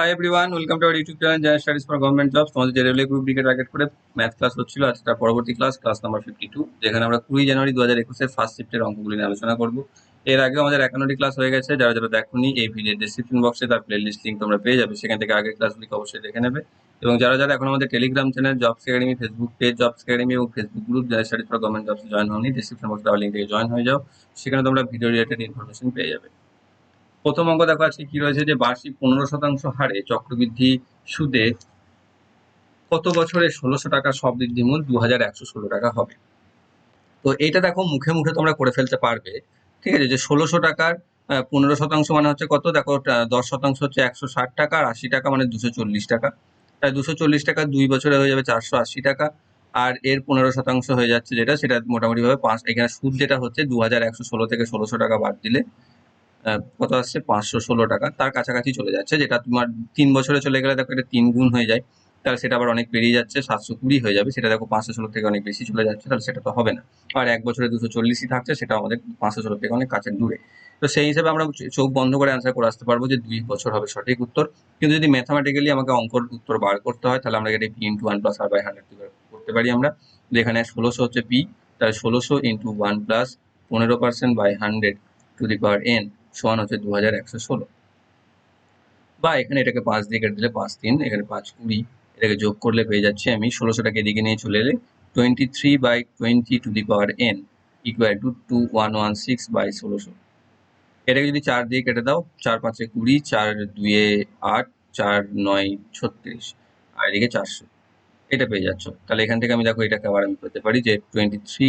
Hi everyone welcome to our YouTube channel general studies for government jobs তোমাদের যে railway group ডিকে target করে math class হচ্ছিল, আজকে তার পরবর্তী class class number fifty two যেখানে আমরা কুড়ি জানুয়ারি দু হাজার একুশের ফার্স্ট শিফটের অঙ্কগুলি নিয়ে আলোচনা করব। এর আগে আমাদের একান্নটি ক্লাস হয়ে গেছে, যারা যারা দেখোনি, এই ভিডিও ডিসক্রিপশন বক্সে তার প্লে লিস্ট লিঙ্ক তোমরা পেয়ে যাবে, সেখান থেকে আগের ক্লাসগুলিকে অবশ্যই দেখে নেবে। এবং যারা যারা এখন আমাদের Telegram channel jobs academy Facebook page jobs academy এবং Facebook group general studies for government jobs join হওনি ডিসক্রিপশন বক্সে দেওয়া লিঙ্ক থেকে জয়েন হয়ে যাও, সেখানে তোমরা ভিডিও রিলেটেড ইনফরমেশন পেয়ে যাবে। প্রথম অঙ্ক দেখো আজকে কি রয়েছে যে বার্ষিক পনেরো শতাংশ হারে চক্রবৃদ্ধি সুদে কত বছরে ষোলোশো টাকা সব বৃদ্ধি মূল দু হাজার একশো ষোলো টাকা হবে। তো এইটা দেখো মুখে মুখে তোমরা করে ফেলতে পারবে। ঠিক আছে? যে ষোলোশো টাকার পনেরো শতাংশ মানে হচ্ছে কত? দেখো দশ শতাংশ হচ্ছে একশো ষাট টাকা আর আশি টাকা মানে দুশো চল্লিশ টাকা। তাই দুশো চল্লিশ টাকা দুই বছরে হয়ে যাবে চারশো আশি টাকা আর এর পনেরো শতাংশ হয়ে যাচ্ছে যেটা, সেটা মোটামুটি ভাবে পাঁচ, এখানে সুদ যেটা হচ্ছে দু হাজার একশো ষোলো থেকে ষোলোশো টাকা বাদ দিলে কত আসছে পাঁচশো ষোলো টাকা। তার কাছাকাছি চলে যাচ্ছে, যেটা তোমার তিন বছরে চলে গেলে দেখো এটা তিন গুণ হয়ে যায়। তাহলে সেটা আবার অনেক বেরিয়ে যাচ্ছে, সাতশো কুড়ি হয়ে যাবে। সেটা দেখো পাঁচশো ষোলো থেকে অনেক বেশি চলে যাচ্ছে, তাহলে সেটা তো হবে না। আর এক বছরে দুশো চল্লিশই থাকছে সেটা আমাদের পাঁচশো ষোলো থেকে অনেক কাছে দূরে। তো সেই হিসেবে আমরা চোখ বন্ধ করে অ্যান্সার করে আসতে পারব যে দুই বছর হবে সঠিক উত্তর। কিন্তু যদি ম্যাথামেটিক্যালি আমাকে অঙ্কর উত্তর বার করতে হয়, তাহলে আমরা এটা P into one plus R by hundred করতে পারি আমরা। যেখানে ষোলোশো হচ্ছে পি তাহলে ষোলোশো ইন্টু ওয়ান প্লাস পনেরো percent by hundred to the power N সমান হচ্ছে দু হাজার একশো ষোলো। বা এখানে এটাকে পাঁচ দিয়ে কেটে দিলে পাঁচ তিন, এখানে পাঁচ কুড়ি, এটাকে যোগ করলে পেয়ে যাচ্ছে আমি ষোলোশোটাকে এদিকে নিয়ে চলে এলে twenty three by twenty to the power N equal to two one one six by ষোলোশো। এটাকে যদি চার দিয়ে কেটে দাও, চার পাঁচে কুড়ি, চার দুয়ে আট, চার নয় ছত্রিশ, আর এদিকে চারশো। এটা পেয়ে যাচ্ছ। তাহলে এখান থেকে আমি দেখো এটাকে আবার আমি পেতে পারি যে twenty three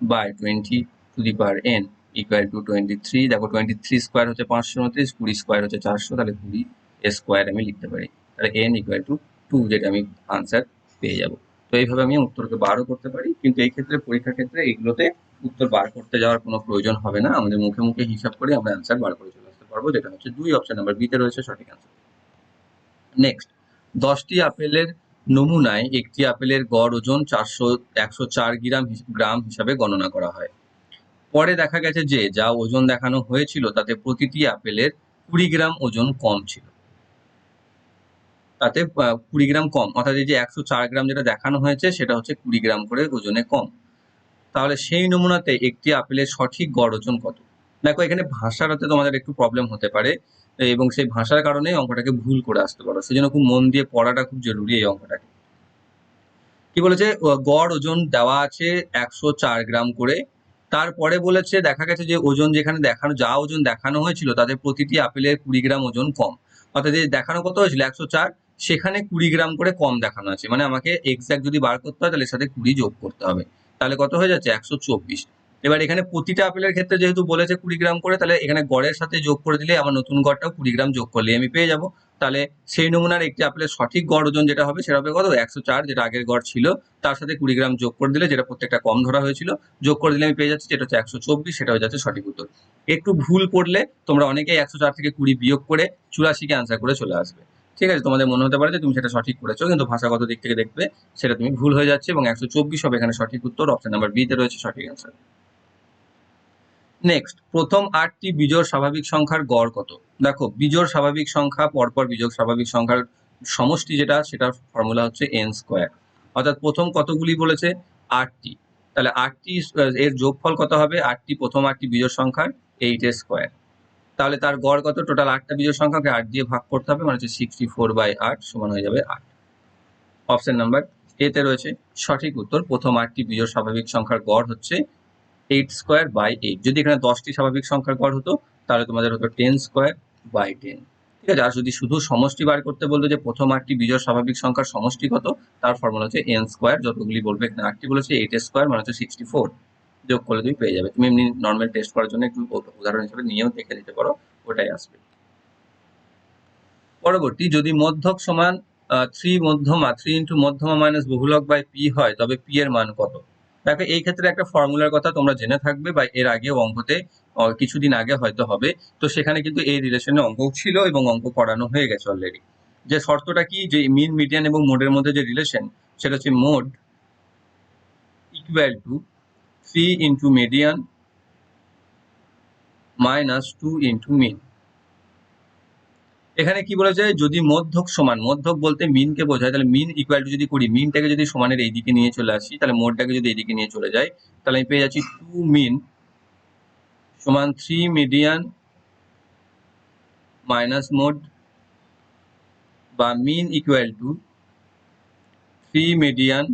by twenty to the power N equal to twenty three দেখো টোয়েন্টি থ্রি স্কোয়ার হচ্ছে পাঁচশো উনত্রিশ, কুড়ি স্কোয়ার হচ্ছে চারশো, তাহলে কুড়ি স্কোয়ার আমি লিখতে পারি। তাহলে এন ইকুয়াল টু টু যেটা আমি আনসার পেয়ে যাব। তো এইভাবে আমি উত্তরকে বারও করতে পারি, কিন্তু এই ক্ষেত্রে, পরীক্ষার ক্ষেত্রে এগুলোতে উত্তর বার করতে যাওয়ার কোনো প্রয়োজন হবে না। আমাদের মুখে মুখে হিসাব করে আমরা অ্যান্সার বার করে চলে আসতে পারব, যেটা হচ্ছে দুই অপশন নাম্বার বিতে রয়েছে সঠিক অ্যান্সার নেক্সট দশটি আপেলের নমুনায় একটি আপেলের গড় ওজন চারশো, একশো চার গ্রাম গ্রাম হিসাবে গণনা করা হয়। পরে দেখা গেছে যে, যা ওজন দেখানো হয়েছিল, তাতে প্রতিটি আপেলের কুড়ি গ্রাম ওজন কম ছিল। তাতে কুড়ি গ্রাম কম, অর্থাৎ এই যে একশো চার গ্রাম যেটা দেখানো হয়েছে, সেটা হচ্ছে কুড়ি গ্রাম করে ওজনে কম। তাহলে সেই নমুনাতে একটি আপেলের সঠিক গড় ওজন কত? দেখো, এখানে ভাষার হতে তোমাদের একটু প্রবলেম হতে পারে, এবং সেই ভাষার কারণে অঙ্কটাকে ভুল করে আসতে পারো। সেজন্য খুব মন দিয়ে পড়াটা খুব জরুরি এই অঙ্কটাকে। কি বলেছে? গড় ওজন দেওয়া আছে একশো চার গ্রাম করে তারপরে বলেছে, দেখা গেছে যে ওজন যেখানে দেখানো, যা ওজন দেখানো হয়েছিল তাদের প্রতিটি আপেলের কুড়ি গ্রাম ওজন কম। অর্থাৎ এই দেখানো কত হয়েছিল? একশো চার, সেখানে কুড়ি গ্রাম করে কম দেখানো আছে। মানে আমাকে এক্সাক্ট যদি বার করতে হয়, তাহলে সাথে কুড়ি যোগ করতে হবে। তাহলে কত হয়ে যাচ্ছে? একশো চব্বিশ। এবার এখানে প্রতিটা আপেলের ক্ষেত্রে যেহেতু বলেছে কুড়ি গ্রাম করে, তাহলে এখানে গড়ের সাথে যোগ করে দিলে আমার নতুন গড়টাও কুড়ি গ্রাম যোগ করলে আমি পেয়ে যাব। তাহলে সেই নমুনার একটি আপেলের সঠিক গড় ওজন যেটা হবে, সেটা হবে কত? একশো চার, যেটা আগের গড় ছিল। তার সাথে কুড়ি গ্রাম যোগ করে দিলে, যেটা প্রত্যেকটা কম ধরা হয়েছিল, যোগ করে দিলে আমি পেয়ে যাচ্ছি, যেটা হচ্ছে একশো চব্বিশ, সেটা হয়ে যাচ্ছে সঠিক উত্তর। একটু ভুল করলে তোমরা অনেকেই একশো চার থেকে কুড়ি বিয়োগ করে চুরাশিকে আনসার করে চলে আসবে। ঠিক আছে? তোমাদের মনে হতে পারে যে তুমি সেটা সঠিক করেছ, কিন্তু ভাষাগত দিক থেকে দেখবে সেটা তুমি ভুল হয়ে যাচ্ছে এবং একশো চব্বিশ হবে এখানে সঠিক উত্তর অপশন নাম্বার বিতে রয়েছে সঠিক অ্যান্সার নেক্সট প্রথম আটটি বিজোড় স্বাভাবিক সংখ্যার গড় কত? দেখো, বিজোড় স্বাভাবিক সংখ্যা, পরপর বিজোড় স্বাভাবিক সংখ্যার সমষ্টি যেটা, সেটার ফর্মুলা হচ্ছে এন স্কোয়ার অর্থাৎ প্রথম কতগুলি বলেছে? আটটি। তাহলে আটটি, এর যোগফল কত হবে? আটটি, প্রথম আটটি বিজোড় সংখ্যার এইট এর স্কোয়ার তাহলে তার গড় কত? টোটাল আটটা বিজোড় সংখ্যাকে আট দিয়ে ভাগ করতে হবে মানে হচ্ছে সিক্সটি ফোর বাই আট সমান হয়ে যাবে আট। অপশন নাম্বার এতে রয়েছে সঠিক উত্তর, প্রথম আটটি বিজোড় স্বাভাবিক সংখ্যার গড় হচ্ছে এইট স্কোয়ার বাই এইট যদি এখানে দশটি স্বাভাবিক সংখ্যার গড় হতো, তাহলে তোমাদের হতো টেন স্কোয়ার বাই টেন ঠিক আছে? আর যদি শুধু সমষ্টি বার করতে বলতো যে প্রথম আটটি বিজয় স্বাভাবিক সংখ্যার সমষ্টি কত, তার ফর্মুলা হচ্ছে এন স্কোয়ার যতগুলি বলবে এখানে আটটি বলেছে এইট স্কোয়ার মানে হচ্ছে সিক্সটি ফোর যোগ করলে তুমি পেয়ে যাবে। তুমি এমনি নর্মাল টেস্ট করার জন্য একটু উদাহরণ হিসেবে নিয়েও দেখে নিতে পারো, ওটাই আসবে। পরবর্তী, যদি মধ্যক সমান থ্রি মধ্যমা থ্রি ইন্টু মধ্যমা মাইনাস বহুলক বাই পি হয়, তবে পি এর মান কত? দেখো, এই ক্ষেত্রে একটা ফর্মুলার কথা তোমরা জেনে থাকবে বা এর আগে অঙ্কতে কিছুদিন আগে হয়তো হবে। তো সেখানে কিন্তু এই রিলেশনে অঙ্ক ছিল এবং অঙ্ক পড়ানো হয়ে গেছে অলরেডি যে শর্তটা কি? যে মিন মিডিয়ান এবং মোডের মধ্যে যে রিলেশন সেটা হচ্ছে mode equal to three into median minus two into mean এখানে কি বলেছে? যদি মধ্যক সমান, মধ্যক বলতে মিনকে বোঝায়, তাহলে মিন ইকুয়াল টু যদি করি মিনটাকে যদি সমানের এইদিকে নিয়ে চলে আসি, তাহলে মোডটাকে যদি এইদিকে নিয়ে চলে যাই তাহলে আমি পেয়ে যাচ্ছি টু মিন সমান থ্রি মিডিয়ান মাইনাস মোড বা mean equal to three median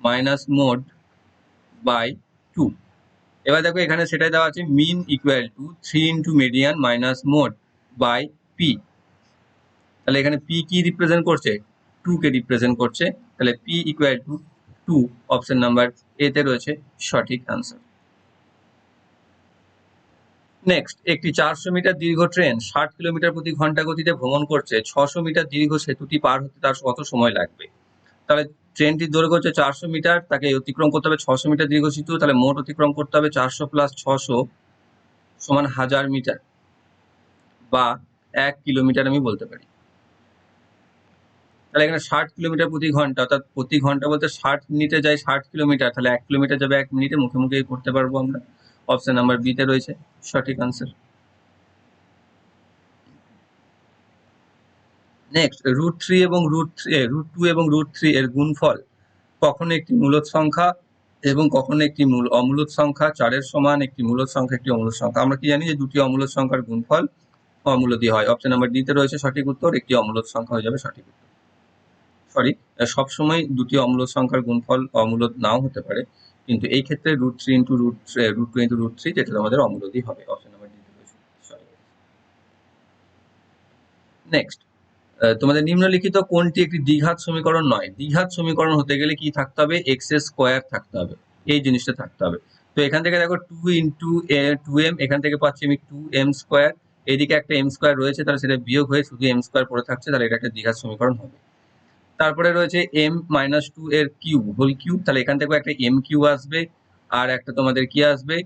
minus mode by two এবার দেখো এখানে সেটাই দেওয়া আছে, mean equal to three into median minus mode by P তাহলে এখানে পি কি রিপ্রেজেন্ট করছে? টু কে রিপ্রেজেন্ট করছে। তাহলে P equal to two option number এতে রয়েছে সঠিক আনসার নেক্সট একটি চারশো মিটার দীর্ঘ ট্রেন ষাট কিলোমিটার প্রতি ঘণ্টা গতিতে ভ্রমণ করছে। ছশো মিটার দীর্ঘ সেতুটি পার হতে তার কত সময় লাগবে? তাহলে ট্রেনটির দৈর্ঘ্য হচ্ছে চারশো মিটার, তাকে অতিক্রম করতে হবে ছশো মিটার দীর্ঘ সেতু, তাহলে মোট অতিক্রম করতে হবে চারশো প্লাস ছশো সমান হাজার মিটার। বা এক কিলোমিটার আমি বলতে পারি। তাহলে এখানে ষাট কিলোমিটার প্রতি ঘণ্টা, অর্থাৎ প্রতি ঘণ্টা বলতে ষাট মিনিটে যায় ষাট কিলোমিটার, তাহলে এক কিলোমিটার যাবে এক মিনিটে, মুখে মুখেই করতে পারব আমরা। অপশন নাম্বার বিতে রয়েছে, সঠিক আনসার নেক্সট রুট থ্রি এবং রুট থ্রি রুট টু এবং রুট থ্রি এর গুণফল কখনো একটি মূলত সংখ্যা এবং কখনো একটি মূল অমূলত সংখ্যা, চারের সমান একটি মূলত সংখ্যা, একটি অমূলদ সংখ্যা। আমরা কি জানি যে দুটি অমূলত সংখ্যার গুণফল অমূলদই হয়। অপশন নাম্বার ডিতে রয়েছে সঠিক উত্তর, একটি অমূলদ সংখ্যা হয়ে যাবে সঠিক উত্তর। সরি সবসময় দুটি অমূলদ সংখ্যার গুণফল অমূলদ নাও হতে পারে, কিন্তু এই ক্ষেত্রে root three into root root two into root three যেটা আমাদের অমূলদই হবে অপশন নাম্বার ডিতে রয়েছে। সরি নেক্সট তোমাদের নিম্নলিখিত কোনটি একটি দ্বিঘাত সমীকরণ নয়? দ্বিঘাত সমীকরণ হতে গেলে কি থাকতে হবে? এক্স স্কোয়ার থাকতে হবে। এই জিনিসটা থাকতে হবে। তো এখান থেকে দেখো টু ইন্টু টু এম এখান থেকে পাচ্ছি আমি টু এম স্কোয়ার এদিকে একটা এম স্কোয়ার রয়েছে, তাহলে সেটা বিয়োগ হয়ে শুধু এম স্কোয়ার পড়ে থাকছে, তাহলে এটা একটা দ্বিঘাত সমীকরণ হবে। তারপরে রয়েছে এম মাইনাস টু এর কিউব হোল কিউব তাহলে এখান থেকে একটা এম কিউ আসবে, আর একটা তোমাদের কি আসবে?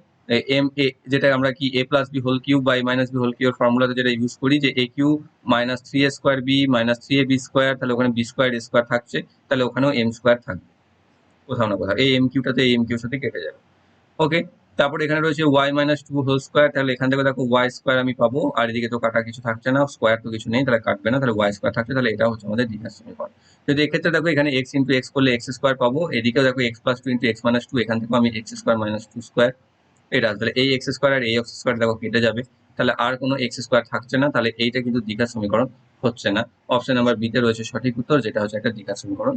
এম এ যেটা আমরা কি A plus B whole cube by minus B whole cube ফর্মুলাতে যেটা ইউজ করি, যে A cube minus three A square B minus three A B square তাহলে ওখানে বি স্কোয়ার এ স্কোয়ার থাকছে, তাহলে ওখানেও এম স্কোয়ার থাকবে। কোথাও না কোথাও, এই এম কিউটাতে এই এম কিউর সাথে কেটে যাবে। ওকে তারপর এখানে রয়েছে Y minus two whole square তাহলে এখান থেকে দেখো ওয়াই স্কোয়ার আমি পাবো, আর এদিকে তো কাটা কিছু থাকছে না স্কোয়ার তো কিছু নেই, তাহলে কাটবে না, তাহলে ওয়াই স্কোয়ার থাকছে, তাহলে এটা হচ্ছে আমাদের দ্বিঘাত সমীকরণ। যদি এক্ষেত্রে দেখো এখানে এক্স ইন্টু এক্স করলে এক্স স্কোয়ার পাবো, এদিকেও দেখো X plus two into X minus two এখান থেকে আমি X square minus two square এটা তাহলে এই এক্স স্কোয়ার আর এই এক্স স্কোয়ার দেখো কেটে যাবে, তাহলে আর কোনো এক্স স্কোয়ার থাকছে না, তাহলে এইটা কিন্তু দ্বিঘাত সমীকরণ হচ্ছে না। অপশন নাম্বার বিতে রয়েছে সঠিক উত্তর, যেটা হচ্ছে একটা দ্বিঘাত সমীকরণ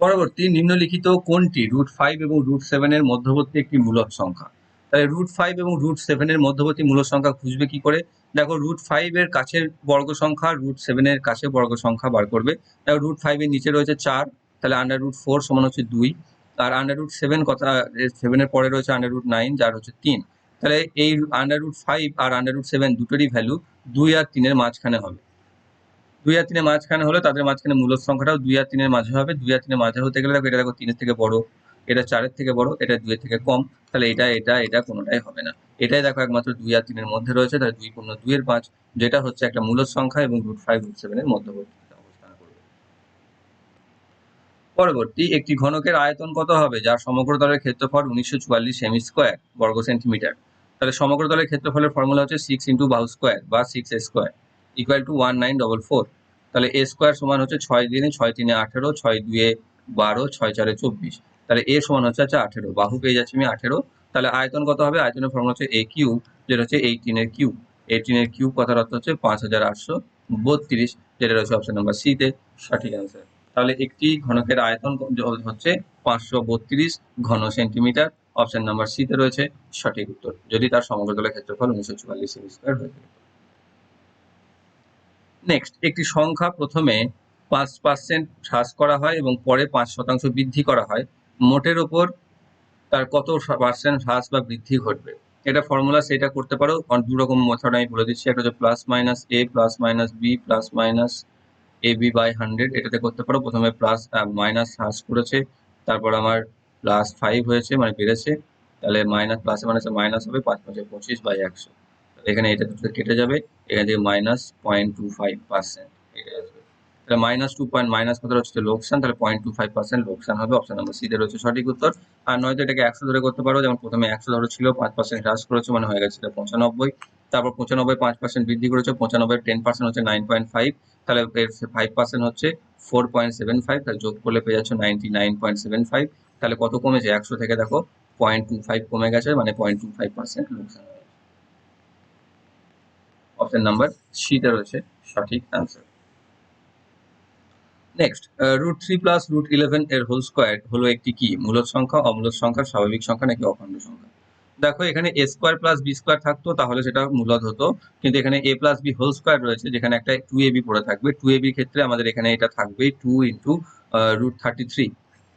পরবর্তী নিম্নলিখিত কোনটি? রুট ফাইভ এবং রুট সেভেনের মধ্যবর্তী একটি মূলক সংখ্যা। তাহলে রুট ফাইভ এবং রুট সেভেনের মধ্যবর্তী মূলক সংখ্যা খুঁজবে কি করে? দেখো রুট ফাইভ এর কাছের বর্গ সংখ্যা রুট সেভেনের কাছে বর্গ সংখ্যা বার করবে। দেখো রুট ফাইভ এর নিচে রয়েছে চার, তাহলে আন্ডার রুট ফোর সমান হচ্ছে দুই। আর আন্ডার রুট সেভেন কথা সেভেনের পরে রয়েছে আন্ডার রুট নাইন যার হচ্ছে তিন। তাহলে এই আন্ডার রুট ফাইভ আর আন্ডার রুট সেভেন দুটোরই ভ্যালু দুই আর তিনের মাঝখানে হবে। দুই আর তিনের মাঝখানে হলে তাদের মাঝখানে মূলত সংখ্যাটাও দুই আর তিনের মাঝে হবে। দুই আর তিনের মাঝে হতে গেলে দেখো এটা দেখো তিনের থেকে বড়, এটা চারের থেকে বড়, এটা দুইয়ের থেকে কম, তাহলে এটা এটা এটা কোনোটাই হবে না। এটাই দেখো একমাত্র দুই আর তিনের মধ্যে রয়েছে, তাহলে দুই পূর্ণ দুইয়ের পাঁচ, যেটা হচ্ছে একটা মূলত সংখ্যা এবং রুট ফাইভ রুট সেভেনের মধ্যবর্তী পরবর্তী একটি ঘনকের আয়তন কত হবে? যার সমগ্র তলের ক্ষেত্রফল উনিশশো চুয়াল্লিশ সেমি স্কোয়ার বর্গ সেন্টিমিটার তাহলে সমগ্র তলের ক্ষেত্রফলের ফর্মুলা হচ্ছে সিক্স ইন্টু বাহু স্কোয়ার বা six A square equal to one nine double four তাহলে এ স্কোয়ার সমান হচ্ছে ছয় দিনে ছয় তিনে আঠেরো, ছয় দুয়ে বারো, ছয় চারে চব্বিশ। তাহলে এ সমান হচ্ছে আচ্ছা আঠেরো। বাহু পেয়ে যাচ্ছি আমি আঠেরো। তাহলে আয়তন কত হবে? আয়তনের ফর্মুলা হচ্ছে এ কিউ যেটা হচ্ছে এইটিনের কিউ এইটিনের কিউ কথার অর্থ হচ্ছে পাঁচ হাজার আটশো বত্রিশ, যেটা রয়েছে অপশন নাম্বার সিতে সঠিক অ্যান্সার তাহলে একটি ঘনকের আয়তন হচ্ছে পাঁচশো বত্রিশ ঘন সেন্টিমিটার অপশন নাম্বার সিতে রয়েছে সঠিক উত্তর। যদি তার সমগ্র তলের ক্ষেত্রফল উনিশশো চুয়াল্লিশ সেমি স্কোয়ার হয়ে থাকে। নেক্সট একটি সংখ্যা প্রথমে পাঁচ পার্সেন্ট হ্রাস করা হয় এবং পরে পাঁচ শতাংশ বৃদ্ধি করা হয়। মোটের ওপর তার কত পার্সেন্ট হ্রাস বা বৃদ্ধি ঘটবে? এটা ফর্মুলা সেটা করতে পারো। দু রকম মেথড আমি বলে দিচ্ছি। একটা হচ্ছে plus minus A plus minus B plus minus A B by hundred এটাতে করতে পারো। প্রথমে প্লাস মাইনাস হ্রাস করেছে। তারপর আমার প্লাস ফাইভ হয়েছে মানে বেড়েছে। তাহলে মাইনাস প্লাসে মাইনাসে মাইনাস হবে পাঁচ, পাঁচে পঁচিশ বাই একশো। এখানে এটা দুটো কেটে যাবে। এখান থেকে minus point two five percent তাহলে মাইনাস টু পয়েন্ট মাইনাস কত হচ্ছে? লোকসান। তাহলে পয়েন্ট টু ফাইভ পার্সেন্ট লোকসান হবে। অপশন নাম্বার সিতে রয়েছে সঠিক উত্তর। আর নয়তো এটাকে একশো ধরে করতে পারো। যেমন প্রথমে একশো ধরে ছিল, পাঁচ পার্সেন্ট হ্রাস করেছে মানে হয়ে গেছে পঁচানব্বই। তারপর পঁচানব্বই, পাঁচ পার্সেন্ট বৃদ্ধি করেছে, পঁচানব্বই টেন পার্সেন্ট হচ্ছে নাইন পয়েন্ট ফাইভ তাহলে এর ফাইভ পার্সেন্ট হচ্ছে ফোর পয়েন্ট সেভেন ফাইভ তাহলে যোগ করলে পেয়ে যাচ্ছে ninety nine point seven five তাহলে কত কমেছে? একশো থেকে দেখো পয়েন্ট টু ফাইভ কমে গেছে মানে পয়েন্ট টু ফাইভ পার্সেন্ট লোকসান। অপশন নাম্বার সিতে রয়েছে সঠিক answer next root three plus root eleven এর হোল স্কোয়ার হলো একটি কি? মূলদ সংখ্যা অমূলদ সংখ্যা, স্বাভাবিক সংখ্যা নাকি অখণ্ড সংখ্যা? দেখো, এখানে a square plus b square থাকতো, তাহলে সেটা মূলদ হতো। কিন্তু এখানে a plus b whole square রয়েছে, যেখানে একটা টু এ বি পড়ে থাকবে। টু এ ক্ষেত্রে আমাদের এখানে এটা থাকবে two into root thirty three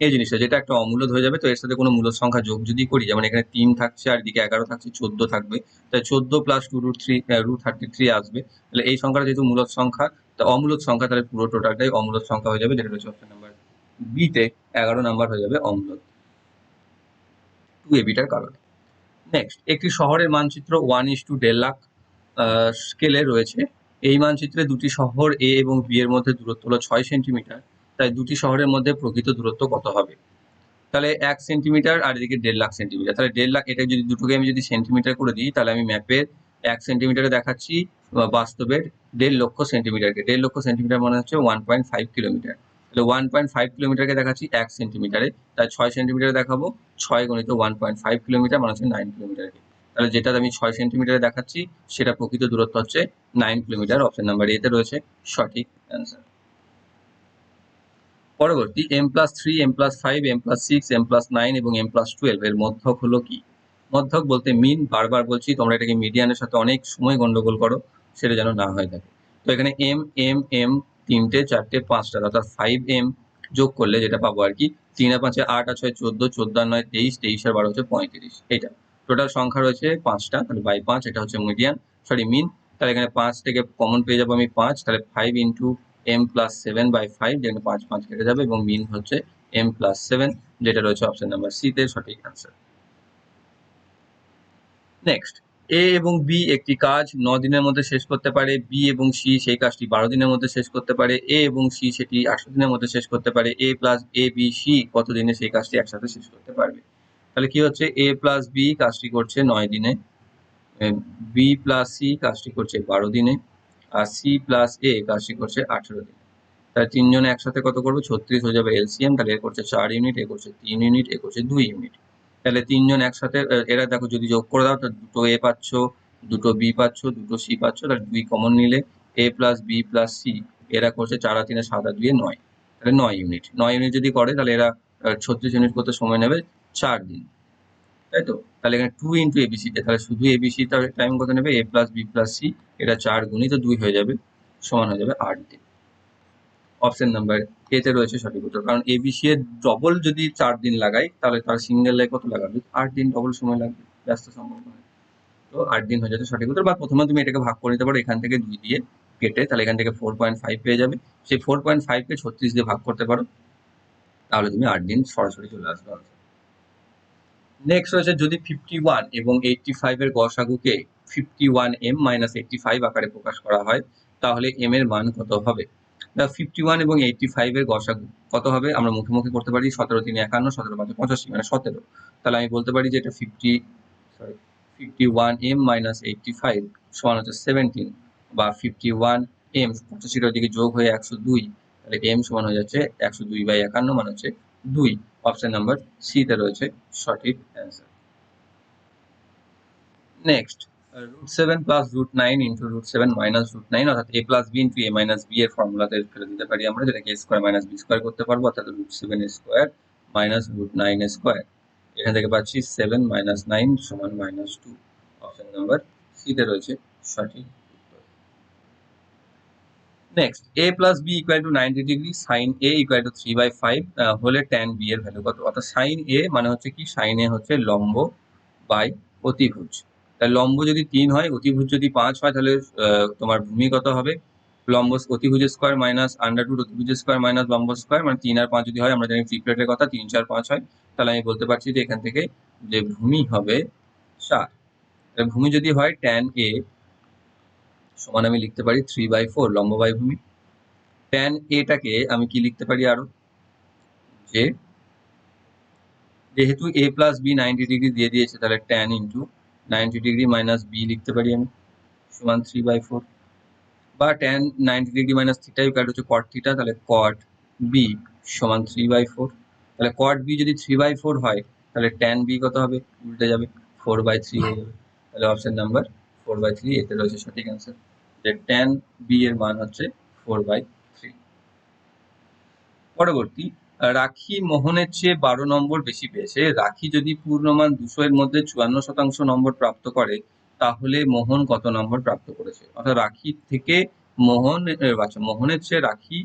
এই জিনিসটা, যেটা একটা অমূলদ হয়ে যাবে, তো এর সাথে কোনো মূলদ সংখ্যা যোগ যদি করি, যেমন এখানে তিন থাকছে আর এদিকে এগারো থাকছে, চোদ্দ থাকবে তাই চোদ্দ plus two root three root thirty three আসবে। তাহলে এই সংখ্যাটা যেহেতু মূলদ সংখ্যা, তা অমূলদ সংখ্যা তাহলে পুরো টোটালটাই অমূলদ সংখ্যা হয়ে যাবে, যেটা হচ্ছে অপশন নাম্বার বিতে এগারো নাম্বার হয়ে যাবে অমূলদ টু এ বিটার কারণে। নেক্সট একটি শহরের মানচিত্র ওয়ান ইস টু দেড় লাখ স্কেলে রয়েছে। এই মানচিত্রে দুটি শহর এ এবং বি এর মধ্যে দূরত্ব হলো ছয় সেন্টিমিটার তাই দুটি শহরের মধ্যে প্রকৃত দূরত্ব কত হবে? তাহলে এক সেন্টিমিটার আর এদিকে দেড় লাখ সেন্টিমিটার। তাহলে দেড় লাখ এটা যদি দুটোকে আমি যদি সেন্টিমিটার করে দিই, তাহলে আমি ম্যাপের এক সেন্টিমিটারে দেখাচ্ছি বাস্তবের দেড় লক্ষ সেন্টিমিটারকে। দেড় লক্ষ সেন্টিমিটার মানে হচ্ছে ওয়ান পয়েন্ট ফাইভ কিলোমিটার তাহলে ওয়ান পয়েন্ট ফাইভ কিলোমিটারকে দেখাচ্ছি এক সেন্টিমিটারে। তাই ছয় সেন্টিমিটারে দেখাবো, ছয় গণিত ওয়ান পয়েন্ট ফাইভ কিলোমিটার মানে হচ্ছে নাইন কিলোমিটারকে তাহলে যেটা আমি ছয় সেন্টিমিটারে দেখাচ্ছি, সেটা প্রকৃত দূরত্ব হচ্ছে নাইন কিলোমিটার অপশন নাম্বার এতে রয়েছে, সঠিক অ্যান্সার পরবর্তী m plus three m plus five m plus six m plus nine এবং এম প্লাস টুয়েলভ এর মধ্যক হলো কি? মধ্যক বলতে মিন বারবার বলছি, তোমরা এটাকে মিডিয়ানের সাথে অনেক সময় গন্ডগোল করো, সেটা যেন না হয়ে থাকে। তো এখানে এম এম এম তিনটে, চারটে, পাঁচটা, অর্থাৎ ফাইভ এম যোগ করলে যেটা পাবো আর কি, তিন আর পাঁচে আট আর ছয়, চোদ্দ চোদ্দ আর নয়, তেইশ তেইশ আর বারো হচ্ছে পঁয়ত্রিশ। এটা টোটাল সংখ্যা রয়েছে পাঁচটা, তাহলে বাই পাঁচ, এটা হচ্ছে মিডিয়ান সরি মিন তাহলে এখানে পাঁচ থেকে কমন পেয়ে যাব আমি পাঁচ, তাহলে five into m plus seven by five যেখানে পাঁচ পাঁচ কেটে যাবে, এবং মিন হচ্ছে এম প্লাস সেভেন যেটা রয়েছে অপশন নাম্বার সিতে সঠিক অ্যান্সার নেক্সট এ এবং বি একটি কাজ ন দিনের মধ্যে শেষ করতে পারে বি এবং সি সেই কাজটি বারো দিনের মধ্যে শেষ করতে পারে এ এবং সি সেটি আটশো দিনের মধ্যে শেষ করতে পারে a plus a b c কত দিনে সেই কাজটি একসাথে শেষ করতে পারবে? তাহলে কি হচ্ছে? এ প্লাস বি কাজটি করছে নয় দিনে বি প্লাস সি কাজটি করছে বারো দিনে আর সি প্লাস এ কাজটি করছে আঠেরো দিন। তাহলে তিনজনে একসাথে কত করবে? ছত্রিশ হয়ে যাবে এলসিএম, তাহলে এ করছে চার ইউনিট এ করছে তিন ইউনিট এ করছে দুই ইউনিট তাহলে তিনজন একসাথে এরা দেখো যদি যোগ করে দাও, তাহলে দুটো এ পাচ্ছ, দুটো বি পাচ্ছ, দুটো সি পাচ্ছ, তাহলে দুই কমন নিলে a plus b plus c এরা করছে চার তিনে আর দুয়ে নয়। তাহলে নয় ইউনিট নয় ইউনিট যদি করে, তাহলে এরা ছত্রিশ ইউনিট করতে সময় নেবে চার দিন। তাই তো? তাহলে এখানে টু ইন্টু এবিসিতে তাহলে শুধু এবিসি তার টাইম কত নেবে? A plus b plus c এটা চার গুণিত দুই হয়ে যাবে, সমান হয়ে যাবে আট দিন অপশন নাম্বার এতে রয়েছে সঠিক উত্তর, কারণ এবিসি এর ডবল যদি চার দিন লাগাই, তাহলে তার সিঙ্গেল লাই কত লাগাবে? আট দিন ডবল সময় লাগবে, ব্যস্ত সম্ভব নয় তো আট দিন হয়ে যাচ্ছে সঠিক উত্তর, বা প্রথমে তুমি এটাকে ভাগ করে নিতে পারো, এখান থেকে দুই দিয়ে কেটে, তাহলে এখান থেকে ফোর পয়েন্ট ফাইভ পেয়ে যাবে। সেই ফোর পয়েন্ট ফাইভকে ছত্রিশ দিয়ে ভাগ করতে পারো, তাহলে তুমি আট দিন সরাসরি চলে আসবে নেক্সট রয়েছে যদি ফিফটি ওয়ান এবং এইটটি ফাইভ এর গসাগুকে fifty one m minus eighty five আকারে প্রকাশ করা হয়, তাহলে এম এর মান কত হবে? ফিফটি ওয়ান এবং এইটটি ফাইভ এর গসাগু কত হবে? আমরা মুখে মুখে করতে পারি সতেরো তিন একান্ন, সতেরো পাঁচে পঁচাশি মানে সতেরো। তাহলে আমি বলতে পারি যে এটা fifty sorry fifty one m minus eighty five সমান হচ্ছে সেভেন্টিন বা ফিফটি ওয়ান এম পঁচাশিটার দিকে যোগ হয়ে একশো দুই, তাহলে এম সমান হয়ে যাচ্ছে একশো দুই বাই একান্ন মানে হচ্ছে দুই। অপশন নাম্বার সিতে রয়েছে সঠিক answer next root seven plus root nine into root seven minus root nine অর্থাৎ a plus b into a minus b এর ফর্মুলাতে ফেলে দিতে পারি আমরা, যেটাকে স্কোয়ার মাইনাস বি স্কোয়ার করতে পারব, অর্থাৎ root seven square minus root nine square এখান থেকে পাচ্ছি সেভেন মাইনাস নাইন সমান মাইনাস টু অপশন নাম্বার সিতে রয়েছে সঠিক next a plus b equal to ninety degree sine a equal to three by five হলে ট্যান বি এর value কত? অর্থাৎ সাইন এ মানে হচ্ছে কি? সাইন এ হচ্ছে লম্ব বাই অতিভুজ। তাহলে লম্ব যদি তিন হয়, অতিভুজ যদি পাঁচ হয়, তাহলে তোমার ভূমি কত হবে? লম্ব অতিভুজ স্কোয়ার মাইনাস আন্ডার টু অতিভুজ স্কোয়ার মাইনাস লম্ব স্কোয়ার মানে তিন আর পাঁচ যদি হয়, আমরা জানি ট্রিপলেটের কথা, তিন, চার, পাঁচ হয়, তাহলে আমি বলতে পারছি যে এখান থেকে যে ভূমি হবে চার ভূমি যদি হয় ট্যান এ সমান আমি লিখতে পারি থ্রি বাই ফোর লম্ব বাই ভূমি ট্যান এটাকে আমি কি লিখতে পারি আরও? যে যেহেতু a plus b ninety degree দিয়ে দিয়েছে, তাহলে tan into ninety degree minus b লিখতে পারি আমি, সমান থ্রি বাই ফোর বা tan ninety degree minus theta you হচ্ছে কট থিটা তাহলে কট বি সমান থ্রি বাই ফোর তাহলে কট বি যদি থ্রি বাই ফোর হয়, তাহলে ট্যান বি কত হবে? উল্টে যাবে ফোর বাই থ্রি হয়ে যাবে। তাহলে option number four by three এতে রয়েছে সঠিক অ্যান্সার যে ট্যান বি এর মান হচ্ছে ফোর বাই থ্রি পরবর্তী, রাখি মোহনের চেয়ে বারো নম্বর বেশি পেয়েছে। রাখি যদি পূর্ণমান দুশো এর মধ্যে চুয়ান্ন শতাংশ নম্বর প্রাপ্ত করে, তাহলে মোহন কত নম্বর প্রাপ্ত করেছে? অর্থাৎ রাখি থেকে মোহন আচ্ছা মোহনের চেয়ে রাখি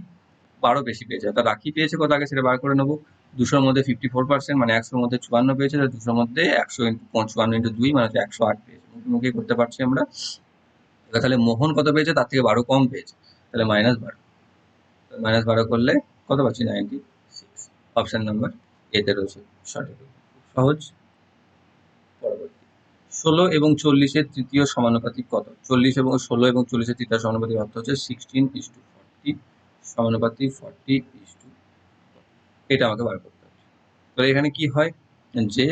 বারো বেশি পেয়েছে। অর্থাৎ রাখি পেয়েছে কত আগে? সেটা বার করে নেব। দুশোর মধ্যে ফিফটি ফোর পার্সেন্ট মানে একশোর মধ্যে চুয়ান্ন পেয়েছে। দুশোর মধ্যে একশো চুয়ান্ন ইন্টু দুই মানে একশো আট পেয়েছে। মুখোমুখি করতে পারছি আমরা। তাহলে মোহন কত পেয়েছে? তার থেকে বারো কম পেয়েছে। তাহলে মাইনাস বারো। মাইনাস বারো করলে কত পাচ্ছি? নাইনটি সিক্স অপশন নাম্বার এতে রয়েছে। সঠিক। সহজ। পরবর্তী। ষোলো এবং চল্লিশের তৃতীয় সমানুপাতিক কত? চল্লিশ এবং ষোলো এবং চল্লিশের তৃতীয় সমানুপাতিক অর্থ হচ্ছে সিক্সটিন ইস টু ফর্টি সমানুপাতিক ফর্টি ইস টু এটা আমাকে বার করতে হবে। তো এখানে কি হয়? যে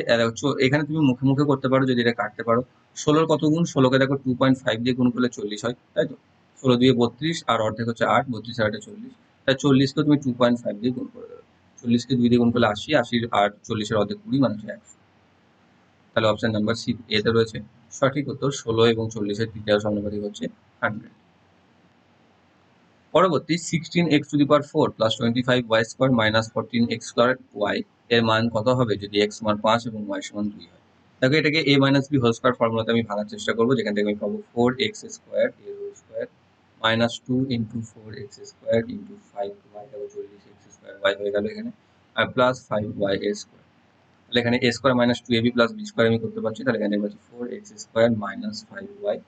এখানে তুমি মুখে মুখে করতে পারো, যদি এটা কাটতে পারো। ষোলোর কত গুণ? ষোলোকে দেখো টু পয়েন্ট ফাইভ দিয়ে গুণ করলে চল্লিশ হয়, তাই তো? ষোলো দিয়ে বত্রিশ আর অর্ধেক হচ্ছে আট, বত্রিশ আর আটে চল্লিশ। তাই চল্লিশকে তুমি টু পয়েন্ট ফাইভ দিয়ে গুণ করে দেবে। চল্লিশকে দুই দিয়ে গুণ করলে আশি, আশির আর চল্লিশের অর্ধেক কুড়ি মানে হচ্ছে একশো। তাহলে অপশন নাম্বার সি এতে রয়েছে। সঠিক উত্তর ষোলো এবং চল্লিশের তৃতীয় সমানুপাতিক হচ্ছে হান্ড্রেড পরবর্তী sixteen x to the power four plus twenty five y square minus fourteen x square y এর মান কত হবে? যদি এক্স সমান পাঁচ এবং ওয়াই সমান দুই হয়। দেখো, এটাকে a minus b whole square ফর্মুলাতে আমি ভাঙার চেষ্টা করব। যেখান থেকে আমি পাবো four x square a whole square minus two into four x square into five y দেখো চল্লিশ এক্স স্কোয়ার ওয়াই হয়ে গেল এখানে। আর plus five y a square তাহলে এখানে a square minus two a b plus b square আমি করতে পারছি। তাহলে এখানে পাচ্ছি four x square minus five y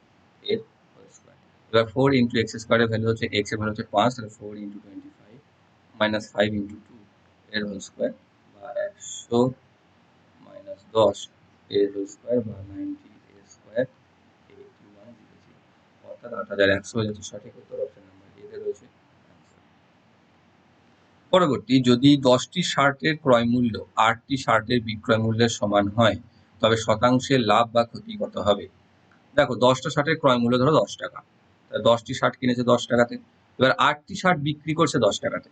এর হোল স্কোয়ার এবার ফোর ইন্টু এক্স স্কোয়ারের ভ্যালু হচ্ছে এক্সের ভ্যালু হচ্ছে পাঁচ, তাহলে four into twenty five minus five into two এর হোল স্কোয়ার বা একশো মাইনাস দশ। স্কোয়ার বা নাইনটি এর স্কোয়ার এইটি ওয়ান লিখেছি অর্থাৎ আট হাজার একশো হয়ে যাচ্ছে সঠিক উত্তর অপশন নাম্বার এতে রয়েছে পরবর্তী, যদি দশটি শার্টের ক্রয় মূল্য আটটি শার্টের বিক্রয় মূল্যের সমান হয়, তবে শতাংশের লাভ বা ক্ষতি কত হবে? দেখো, দশটা শার্টের ক্রয় মূল্য ধরো দশ টাকা। দশটি শার্ট কিনেছে দশ টাকাতে। এবার আটটি শার্ট বিক্রি করছে দশ টাকাতে।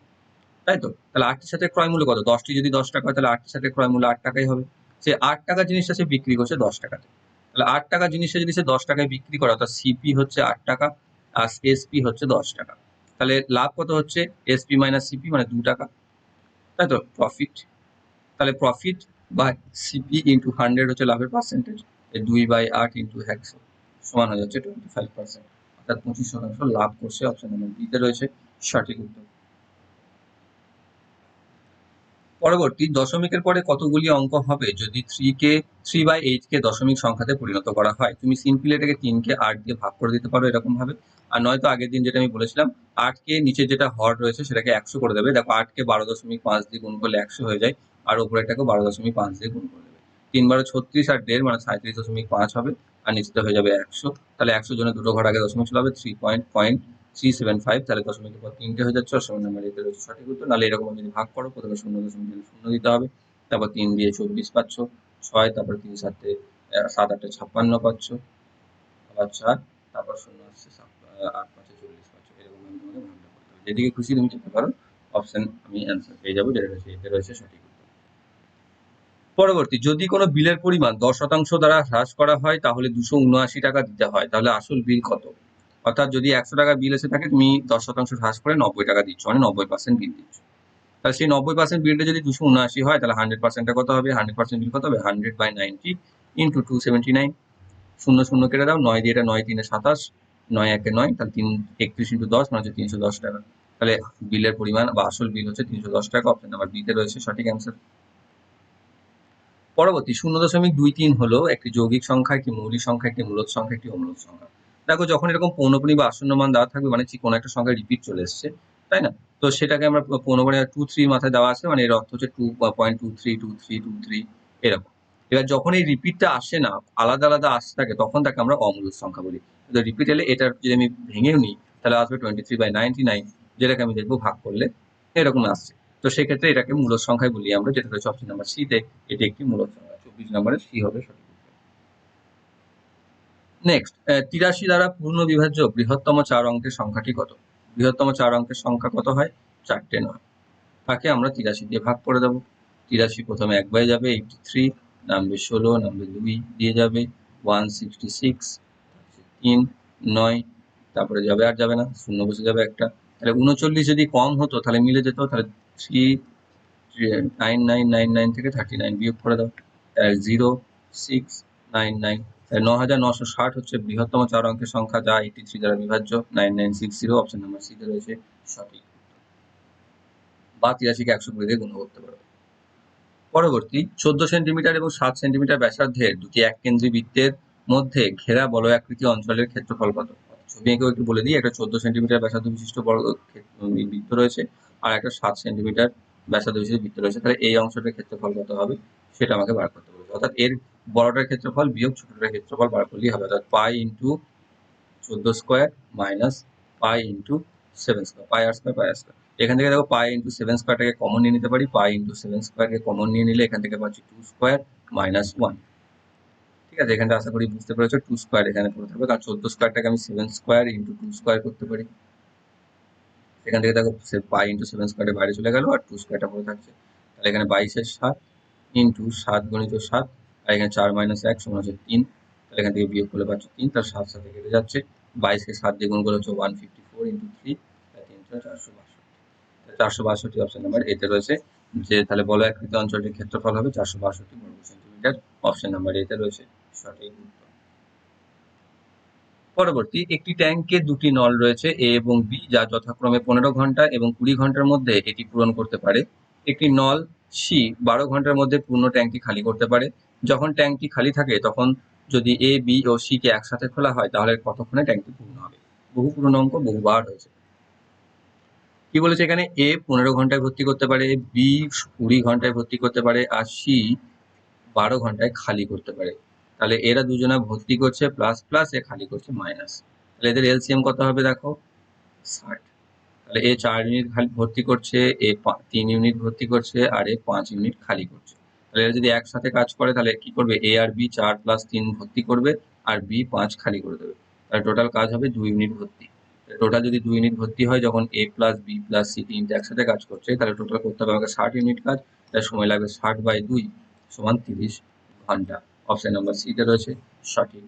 তাই তো? তাহলে আটটি শার্টের ক্রয় মূল্য কত? দশটি যদি দশ টাকা হয়, তাহলে আটটি শার্টের ক্রয় মূল্য আট টাকাই হবে। সে আট টাকা জিনিসটা সে বিক্রি করছে দশ টাকাতে। তাহলে আট টাকা জিনিসটা যদি সে দশ টাকায় বিক্রি করে, অর্থাৎ সিপি হচ্ছে আট টাকা, আর এসপি হচ্ছে দশ টাকা। তাহলে লাভ কত হচ্ছে? এসপি মাইনাস সিপি মানে দু টাকা। তাই তো? প্রফিট তাহলে প্রফিট বা সিপি ইন্টু হান্ড্রেড হচ্ছে লাভের পার্সেন্টেজ দুই বাই আট ইন্টু একশো সমান হয়ে যাচ্ছে টোয়েন্টি ফাইভ পার্সেন্ট অর্থাৎ পঁচিশ শতাংশ লাভ করছে অপশন নম্বর বিতে রয়েছে সঠিক উত্তর। পরবর্তী দশমিকের পরে কতগুলি অঙ্ক হবে যদি থ্রি কে থ্রি বাই এইট কে দশমিক সংখ্যাতে পরিণত করা হয়? তুমি সিম্পলি এটাকে তিনকে আট দিয়ে ভাগ করে দিতে পারো এরকম ভাবে আর নয়তো আগের দিন যেটা আমি বলেছিলাম আটকে নিচে যেটা হর রয়েছে সেটাকে একশো করে দেবে। দেখো আটকে বারো দশমিক পাঁচ দিয়ে গুণ করলে একশো হয়ে যায়, আর উপরেরটাকে বারো দশমিক পাঁচ দিয়ে গুণ করে দেবে। তিন বারো ছত্রিশ আর দেড় মানে সাঁত্রিশ দশমিক পাঁচ হবে, আর নিচেটা হয়ে যাবে একশো। তাহলে একশো জনের দুটো ঘর আগে দশমিক চলে হবে three point point three seven five তাহলে দশমিকের পর তিনটে হয়ে যাচ্ছে নাম্বার সঠিক উত্তর। নাহলে এরকম যদি ভাগ করো, প্রথমে শূন্য, দশমিক শূন্য দিতে হবে। তারপর তিন দিয়ে চব্বিশ পাচ্ছ, ছয়, তারপর তিন, সাতে সাত, আটে ছাপ্পান্ন পাচ্ছ আবার চার তারপর শূন্য আসছে আট, পাঁচে চল্লিশ পাচ্ছ। এরকম আমি তোমাকে ভাগটা করতে হবে। যেদিকে খুশি তুমি পারো অপশন আমি অ্যান্সার পেয়ে যাব, যেটা রয়েছে রয়েছে সঠিক পরবর্তী, যদি কোনো বিলের পরিমাণ দশ শতাংশ দ্বারা হ্রাস করা হয়, তাহলে দুশো উনআশি টাকা দিতে হয়, তাহলে আসল বিল কত? অর্থাৎ যদি একশো টাকা বিল এসে থাকে, তুমি দশ শতাংশ হ্রাস করে নব্বই টাকা দিচ্ছ মানে নব্বই পার্সেন্ট বিল দিচ্ছ। তাহলে সেই নব্বই পার্সেন্ট বিলটা যদি দুশো উনআশি হয়, তাহলে হান্ড্রেড পার্সেন্টটা কত হবে? হান্ড্রেড পার্সেন্ট বিল কত হবে? Hundred by ninety into two seventy nine শূন্য শূন্য কেটে দাও, নয় দিয়ে এটা নয় তিনে সাতাশ, নয় একে নয়, তাহলে তিন, একত্রিশ ইন্টু দশ মানে হচ্ছে তিনশো দশ টাকা। তাহলে বিলের পরিমাণ বা আসল বিল হচ্ছে তিনশো দশ টাকা অপশন নাম্বার বিতে রয়েছে সঠিক অ্যান্সার পরবর্তী শূন্য দশমিক দুই তিন হলো একটি যৌগিক সংখ্যা, একটি মৌলিক সংখ্যা, একটি মূলদ সংখ্যা, একটি অমূলদ সংখ্যা। দেখো, যখন এরকম পৌনপণি বা আসন্ন মান দেওয়া থাকবে মানে কোনো একটা সংখ্যা রিপিট চলে এসছে, তাই না? তো সেটাকে আমরা পৌনপণি টু থ্রি মাথায় দেওয়া আছে মানে এর অর্থ হচ্ছে two point two three two three two three এরকম। এবার যখন এই রিপিটটা আসে না, আলাদা আলাদা আসতে থাকে, তখন তাকে আমরা অমূলদ সংখ্যা বলি। রিপিট এলে এটার যদি আমি ভেঙেও নিই, তাহলে আসবে twenty three by ninety nine যেটাকে আমি দেখব ভাগ করলে এরকম আসছে। তো সেক্ষেত্রে এটাকে মূলদ সংখ্যায় বলি আমরা, যেটা রয়েছে অপশন নাম্বার সিতে এটি একটি মূলদ সংখ্যা। চব্বিশ নম্বরে সি হবে সঠিক। নেক্সট তিরাশি দ্বারা পূর্ণ বিভাজ্য বৃহত্তম চার অঙ্কের সংখ্যাটি কত? বৃহত্তম চার অঙ্কের সংখ্যা কত হয়? চারটে নয়। তাকে আমরা তিরাশি দিয়ে ভাগ করে দেবো। তিরাশি প্রথমে এক বাই যাবে এইটি থ্রি নামবে ষোলো, নামবে দুই দিয়ে যাবে ওয়ান সিক্সটি সিক্স তিন, নয়, তারপরে যাবে আর যাবে না, শূন্য বসে যাবে একটা। তাহলে উনচল্লিশ যদি কম হতো, তাহলে মিলে যেত, তাহলে three nine nine nine nine থেকে থার্টি নাইন বিয়োগ করে দাও। জিরো সিক্স নাইন নাইন ন হাজার নশো ষাট হচ্ছে বৃহত্তম চার অঙ্কের সংখ্যা, যা এইটি থ্রি দ্বারা বিভাজ্য। Nine nine six zero option number সিতে রয়েছে সঠিক বা তিরাশিকে একশো কুড়ি দিয়ে গুণ করতে পারবে পরবর্তী, চোদ্দ সেন্টিমিটার এবং সাত সেন্টিমিটার ব্যাসার্ধের দুটি এক কেন্দ্রী বৃত্তের মধ্যে ঘেরা বলয়াকৃতি অঞ্চলের ক্ষেত্রফল কত? ছবি এঁকেও একটু বলে দিই, একটা চোদ্দ সেন্টিমিটার ব্যাসার্ধ বিশিষ্ট বড় বৃত্ত রয়েছে, আর একটা সাত সেন্টিমিটার ব্যাসার্ধ বিশিষ্ট বৃত্ত রয়েছে। তাহলে এই অংশটার ক্ষেত্রফল কত হবে? সেটা আমাকে বার করতে বলেছে। অর্থাৎ এর বড়টার ক্ষেত্রফল বিয়োগ, ছোটটার ক্ষেত্রফল বার করলেই হবে অর্থাৎ পাই ইন্টু চোদ্দ square minus pi into seven square pi r square pi r square এখান থেকে দেখো পাই ইন্টু সেভেন স্কোয়ারটাকে কমন নিয়ে নিতে পারি, পাই ইন্টু সেভেন স্কোয়ারকে কমন নিয়ে নিলে এখান থেকে পাচ্ছি টু স্কোয়ার মাইনাস ওয়ান ঠিক আছে, এখানটা আশা করি বুঝতে পেরেছ টু স্কোয়ার এখানে পড়ে থাকবে, কারণ চোদ্দ স্কোয়ারটাকে আমি seven square into two square করতে পারি। এখান থেকে দেখো পাই ইন্টু সেভেন স্কোয়ারের বাইরে চলে গেল, আর টু স্কোয়ারটা পড়ে থাকছে। তাহলে এখানে বাইশের সাত ইন্টু সাত গণিত সাত আর এখানে চার মাইনাস এক সমান হচ্ছে তিন, তাহলে এখান থেকে বিয়োগ করলে পাচ্ছি তিন, তার সাত সাথে কেটে যাচ্ছে। বাইশকে সাত দিয়ে গুণ হচ্ছে one fifty four into three তিনশো চারশো বাষট্টি। চারশো বাষট্টি অপশন নাম্বার এতে রয়েছে। যে তাহলে বলো আকৃতি অঞ্চলটির ক্ষেত্রফল হবে চারশো বাষট্টি বর্গ সেন্টিমিটার অপশন নাম্বার এতে রয়েছে। সঠিক পরবর্তী একটি ট্যাঙ্কে দুটি নল রয়েছে এ এবং বি যা যথাক্রমে পনেরো ঘণ্টা এবং কুড়ি ঘণ্টার মধ্যে এটি পূরণ করতে পারে। একটি নল সি বারো ঘণ্টার মধ্যে পূর্ণ ট্যাঙ্কটি খালি করতে পারে। যখন ট্যাঙ্কটি খালি থাকে, তখন যদি A B O C K একসাথে খোলা হয়, তাহলে কতক্ষণে ট্যাঙ্কটি পূর্ণ হবে? বহু পূর্ণ অঙ্ক, বহুবার হয়েছে। কি বলেছে এখানে? এ পনেরো ঘন্টায় ভর্তি করতে পারে বি কুড়ি ঘন্টায় ভর্তি করতে পারে, আর সি বারো ঘন্টায় খালি করতে পারে। তাহলে এরা দুজনে ভর্তি করছে প্লাস প্লাস এ খালি করছে মাইনাস তাহলে এদের এলসিএম কত হবে দেখো? ষাট। তাহলে এ চার ইউনিট খালি ভর্তি করছে, এ তিন ইউনিট ভর্তি করছে, আর এ পাঁচ ইউনিট খালি করছে। তাহলে যদি একসাথে কাজ করে, তাহলে কি করবে? এ আর বি চার প্লাস তিন ভর্তি করবে আর বি পাঁচ খালি করে দেবে। তাহলে টোটাল কাজ হবে দুই ইউনিট ভর্তি। টোটাল যদি দুই ইউনিট ভর্তি হয়, যখন a plus b plus c তিনটে একসাথে কাজ করছে, তাহলে টোটাল করতে হবে আমাকে ষাট ইউনিট কাজ। তার সময় লাগবে ষাট বাই দুই সমান তিরিশ ঘণ্টা। অপশন নাম্বার সিতে রয়েছে সঠিক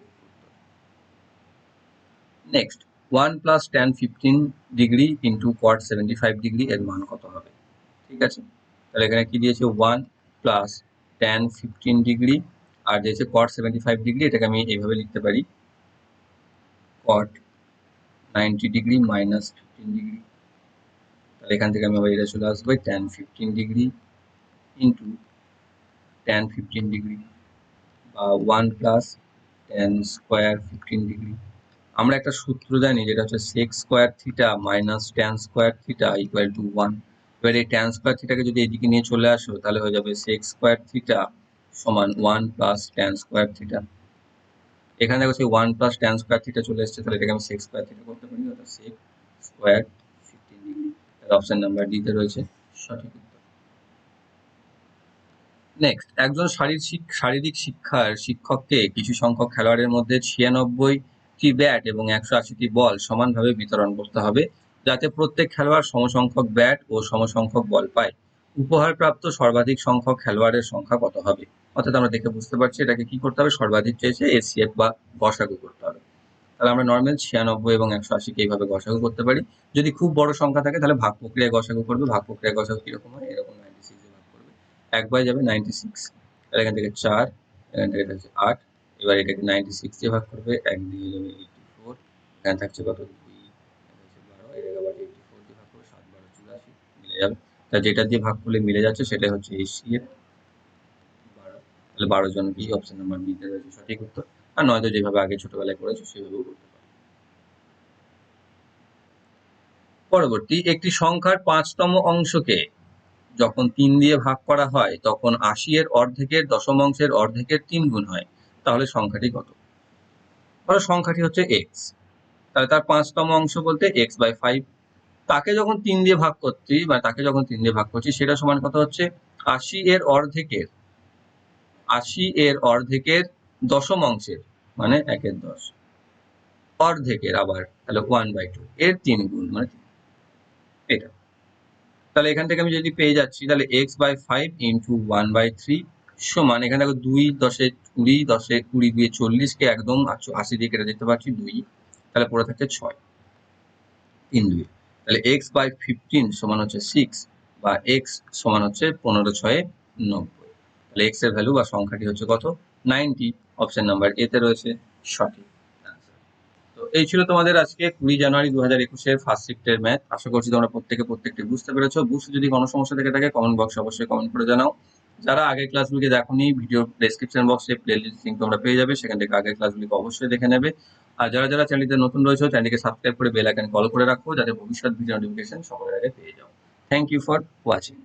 next one plus tan fifteen degree into cot seventy five degree এর মান কত হবে? ঠিক আছে? তাহলে এখানে কি দিয়েছে? One plus tan fifteen degree আর দিয়েছে কট সেভেন্টি ফাইভ ডিগ্রি এটাকে আমি এইভাবে লিখতে পারি। Cot ninety degree minus fifteen degree তাহলে এখান থেকে আমি আবার এটা চলে আসব tan fifteen degree into tan fifteen degree বা one plus tan square fifteen degree আমরা একটা সূত্র জানি যেটা হচ্ছে sec square theta minus tan square theta equal to one এবার এই টেন স্কোয়ার থিটাকে যদি এদিকে নিয়ে চলে আসো, তাহলে হয়ে যাবে সেক্স স্কোয়ার থিটা সমান one plus tan square theta এখানে দেখো সেই one plus tan square theta চলে এসছে, তাহলে এটাকে আমি সেক্স স্কোয়ার থিটা করতে পারি, অর্থাৎ সেক্স স্কোয়ার ফিফটিন ডিগ্রি তাহলে অপশন নাম্বার ডিতে রয়েছে সঠিক নেক্সট একজন শারীরিক শারীরিক শিক্ষার শিক্ষককে কিছু সংখ্যক খেলোয়াড়ের মধ্যে ছিয়ানব্বইটি ব্যাট এবং একশো আশিটি বল সমানভাবে বিতরণ করতে হবে। যাতে প্রত্যেক খেলোয়াড় সমসংখ্যক ব্যাট ও সমসংখ্যক বল পায়। উপহারপ্রাপ্ত সর্বাধিক সংখ্যক খেলোয়াড়ের সংখ্যা কত হবে? অর্থাৎ আমরা দেখে বুঝতে পারছি এটাকে কি করতে হবে? সর্বাধিক চেয়েছে এসিএফ বা গসাগু করতে হবে। তাহলে আমরা নর্মাল ছিয়ানব্বই এবং একশো আশিকে এইভাবে গসাগু করতে পারি। যদি খুব বড় সংখ্যা থাকে তাহলে ভাগ প্রক্রিয়ায় গসাগু করবে। ভাগ প্রক্রিয়ায় গসাগু কীরকম হয়? এরকম নাইনটি সিক্সে ভাগ করবে। এক বাই যাবে নাইনটি সিক্স তাহলে এখান থেকে চার, এখান থেকে থাকছে আট। এবার এটাকে নাইনটি সিক্স দিয়ে ভাগ করবে, এক দিয়ে যাবে এইটি ফোর এখানে থাকছে কত দুই বারো এটাকে আবার এইটি ফোর দিয়ে ভাগ করবে সাত বারো চুরাশি মিলে যাবে তা যেটা দিয়ে ভাগ করলে মিলে যাচ্ছে সেটাই হচ্ছে এসি এর। বারো তাহলে বারো জন বি অপশন নাম্বার বিতে রয়েছে সঠিক উত্তর। আর নয়তো যেভাবে আগে ছোটবেলায় করেছ সেভাবেও করতে পারো। পরবর্তী, একটি সংখ্যার পাঁচতম অংশকে যখন তিন দিয়ে ভাগ করা হয়, তখন আশি এর অর্ধেকের দশম অংশের অর্ধেকের তিন গুণ হয়। তাহলে সংখ্যাটি কত? ধরো সংখ্যাটি হচ্ছে এক্স তাহলে তার পাঁচতম অংশ বলতে এক্স বাই ফাইভ তাকে যখন তিন দিয়ে ভাগ করছি, বা তাকে যখন তিন দিয়ে ভাগ করছি, সেটা সমান কত হচ্ছে? আশি এর অর্ধেকের, আশি এর অর্ধেকের দশম অংশের মানে একের দশ। অর্ধেকের আবার, তাহলে ওয়ান বাই টু এর তিন গুণ মানে এটা। তাহলে এখান থেকে আমি যদি পেয়ে যাচ্ছি, তাহলে x by five into one by three সমান, এখানে দেখো দুই দশে কুড়ি দশে কুড়ি দুই চল্লিশকে একদম আশি দিয়ে কেটে দিতে পারছি দুই, তাহলে পড়ে থাকছে ছয়। তিন দুই। তাহলে এক্স বাই ফিফটিন সমান হচ্ছে সিক্স বা এক্স সমান হচ্ছে পনেরো ছয়ে নব্বই। তাহলে এক্সের ভ্যালু বা সংখ্যাটি হচ্ছে কত? নাইনটি অপশন নাম্বার এতে রয়েছে সঠিক তো এই ছিল তোমাদের আজকে কুড়ি জানুয়ারি দু হাজার একুশের ফার্স্ট শিফটের ম্যাথ আশা করছি তোমরা প্রত্যেকে প্রত্যেকটি বুঝতে পেরেছ। বুঝতে যদি কোনো সমস্যা থেকে থাকে কমেন্ট বক্সে অবশ্যই কমেন্ট করে জানাও। যারা আগের ক্লাসগুলিকে দেখোনি ভিডিও ডেসক্রিপশন বক্সে প্লে লিস্ট লিঙ্ক তোমরা পেয়ে যাবে। সেখান থেকে আগের ক্লাসগুলিকে অবশ্যই দেখে নেবে। আর যারা যারা চ্যানেলটিতে নতুন রয়েছে, চ্যানেলটিকে সাবস্ক্রাইব করে বেল আইকন কল করে রাখো, যাতে ভবিষ্যৎ ভিডিও নোটিফিকেশন সবার আগে পেয়ে যাও। Thank you for watching